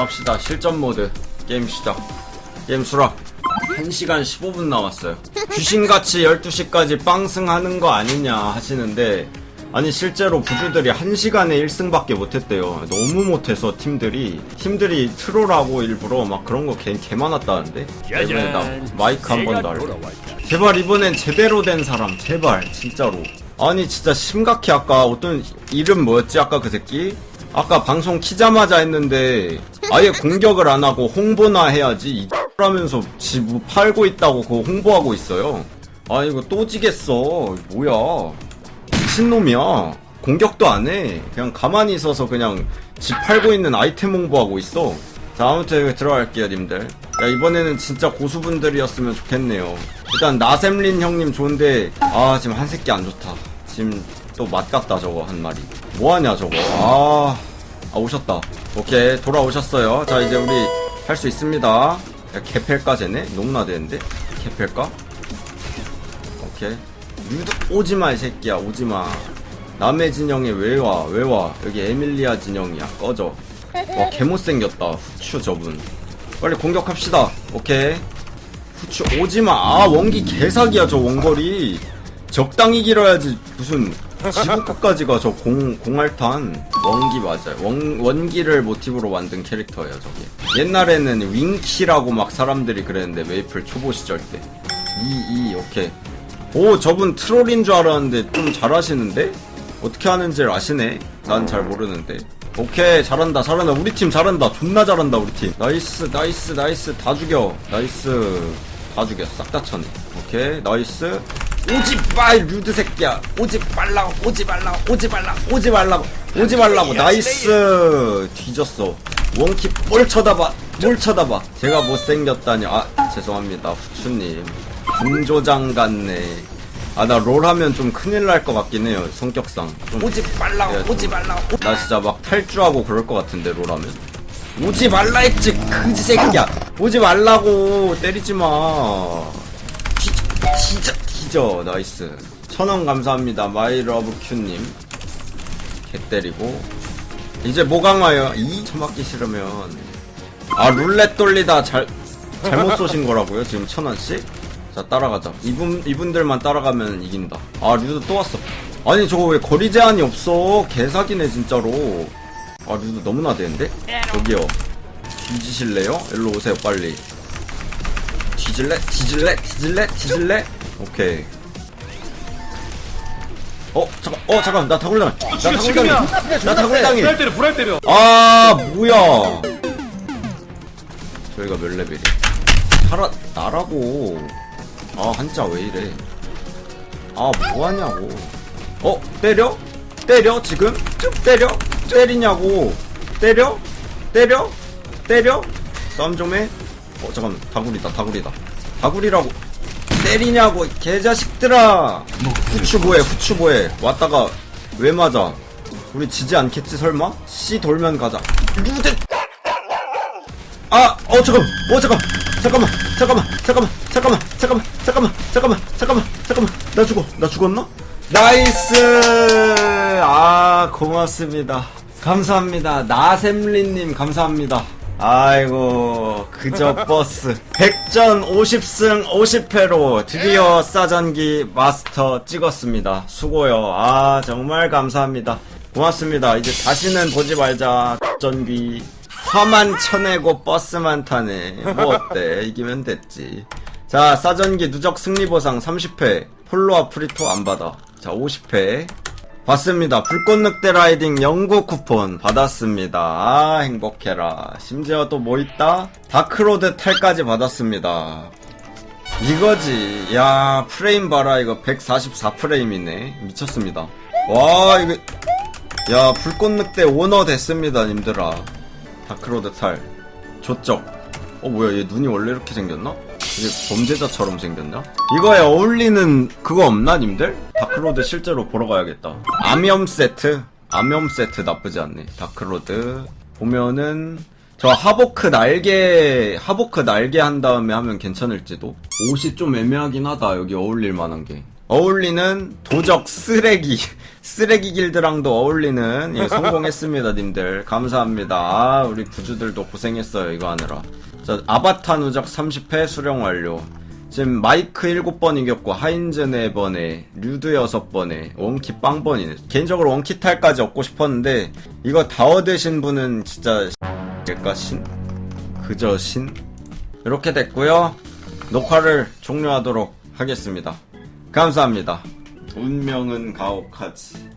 시작합시다. 실전 모드. 게임 시작. 게임 수락. 1시간 15분 남았어요. 귀신같이 12시까지 빵승하는 거 아니냐 하시는데, 아니, 실제로 부주들이 1시간에 1승밖에 못했대요. 너무 못해서 팀들이. 팀들이 트롤하고 일부러 막 그런 거 개, 개 많았다는데? 이번에 나 마이크 한번더 할래. 제발 이번엔 제대로 된 사람, 제발, 진짜로. 아니, 진짜 심각해. 아까 어떤, 이름 뭐였지? 아까 그 새끼? 아까 방송 키자마자 했는데 아예 공격을 안 하고 홍보나 해야지 이 라면서 지뭐 팔고 있다고 그거 홍보하고 있어요. 아 이거 또 지겠어. 뭐야? 미친놈이야. 공격도 안 해. 그냥 가만히 있어서 그냥 집 팔고 있는 아이템 홍보하고 있어. 자 아무튼 들어갈게요 님들. 야 이번에는 진짜 고수분들이었으면 좋겠네요. 일단 나샘린 형님 좋은데 아 지금 한 새끼 안 좋다. 지금 또 맛 같다 저거 한 마리. 뭐하냐 저거. 아, 아 오셨다. 오케이 돌아오셨어요. 자 이제 우리 할 수 있습니다. 야 개펠까 쟤네? 너무나 되는데? 개펠까? 오케이. 유도 오지마 이 새끼야 오지마. 남의 진영에 왜 와? 왜 와? 여기 에밀리아 진영이야. 꺼져. 와 개못생겼다. 후추 저분. 빨리 공격합시다. 오케이. 후추 오지마. 아 원기 개사기야 저 원거리. 적당히 길어야지 무슨 지구까지가 저 공, 공알탄 원기 맞아요. 원, 원기를 모티브로 만든 캐릭터예요 저게. 옛날에는 윙키라고 막 사람들이 그랬는데 메이플 초보 시절 때. 2, 2 오케이. 오 저분 트롤인 줄 알았는데 좀 잘하시는데? 어떻게 하는지를 아시네. 난 잘 모르는데. 오케이 잘한다 잘한다. 우리 팀 잘한다. 존나 잘한다 우리 팀. 나이스 나이스 나이스. 다 죽여. 나이스. 다 죽여. 싹다 쳐내. 오케이 나이스 오지 마 루드 새끼야. 오지 말라고 오지 말라고 오지 말라고 오지 말라고 오지 말라고. 나이스. 뒤졌어. 원킵 뭘 쳐다봐 뭘 쳐다봐. 제가 못생겼다니. 아 죄송합니다 후추님. 분조장 같네. 아 나 롤 하면 좀 큰일 날 것 같긴 해요 성격상. 좀 오지 말라고 오지 말라고. 나 진짜 막 탈주하고 그럴 것 같은데 롤 하면. 오지 말라 했지 그지 새끼야. 오지 말라고. 때리지 마. 뒤져 뒤져 나이스. 천원 감사합니다 마이러브 큐님. 개 때리고. 이제 모강화요. 이? 처맞기 싫으면. 아 룰렛 돌리다 잘 잘못 쏘신 거라고요? 지금 천원씩? 자 따라가자. 이분 이분들만 따라가면 이긴다. 아 류도 또 왔어. 아니 저거 왜 거리 제한이 없어? 개사기네 진짜로. 아 류도 너무나 되는데? 여기요. 뒤지실래요? 일로 오세요 빨리. 뒤질래? 뒤질래? 뒤질래? 뒤질래 오케이. 어 잠깐 어 잠깐 나 다굴당 나 지금 다굴 당해. 지금이야. 나 다굴 당해. 불알 때려 불알 때려 아 뭐야. 저희가 몇 레벨이. 살아 나라고. 아 한자 왜 이래? 아 뭐하냐고. 어 때려? 때려 지금? 때려? 때리냐고. 때려? 때려? 때려? 싸움 좀 해 어 잠깐 다구리다 다구리다. 다구리라고 때리냐고 이 개자식들아 후추 뭐해 후추 뭐해 왔다가 왜 맞아 우리 지지 않겠지 설마? C 돌면 가자 루드 아! 어 잠깐! 어 잠깐! 잠깐만! 잠깐만! 잠깐만! 잠깐만! 잠깐만! 잠깐만! 잠깐만! 잠깐만! 잠깐만! 나 죽어! 나 죽었나? 나이스! 아 고맙습니다 감사합니다 나샘린님 감사합니다 아이고 그저 버스. 100전 50승 50패로 드디어 싸전기 마스터 찍었습니다. 수고요. 아 정말 감사합니다. 고맙습니다. 이제 다시는 보지 말자. 전기. 화만 쳐내고 버스만 타네. 뭐 어때? 이기면 됐지. 자 싸전기 누적 승리보상 30회. 폴로와 프리토 안 받아. 자 50회 받습니다. 불꽃 늑대 라이딩 영구 쿠폰 받았습니다. 아, 행복해라. 심지어 또 뭐 있다? 다크로드 탈까지 받았습니다. 이거지. 야, 프레임 봐라. 이거 144프레임이네. 미쳤습니다. 와, 이거. 야, 불꽃 늑대 오너 됐습니다, 님들아. 다크로드 탈. 조적. 어, 뭐야, 얘 눈이 원래 이렇게 생겼나? 이게 범죄자처럼 생겼냐? 이거에 어울리는 그거 없나, 님들? 다크로드 실제로 보러 가야겠다. 암염 세트? 암염 세트 나쁘지 않네. 다크로드. 보면은, 저 하보크 날개, 하보크 날개 한 다음에 하면 괜찮을지도? 옷이 좀 애매하긴 하다, 여기 어울릴 만한 게. 어울리는 도적 쓰레기 쓰레기 길드랑도 어울리는 예, 성공했습니다 님들 감사합니다 아, 우리 부주들도 고생했어요 이거 하느라 자 아바타 누적 30회 수령 완료. 지금 마이크 7번 이겼고 하인즈 4번에 류드 6번에 원키 빵번이네. 개인적으로 원키 탈까지 얻고 싶었는데 이거 다 얻으신 분은 진짜 일까 신? 그저 신? 이렇게 됐고요. 녹화를 종료하도록 하겠습니다. 감사합니다. 운명은 가혹하지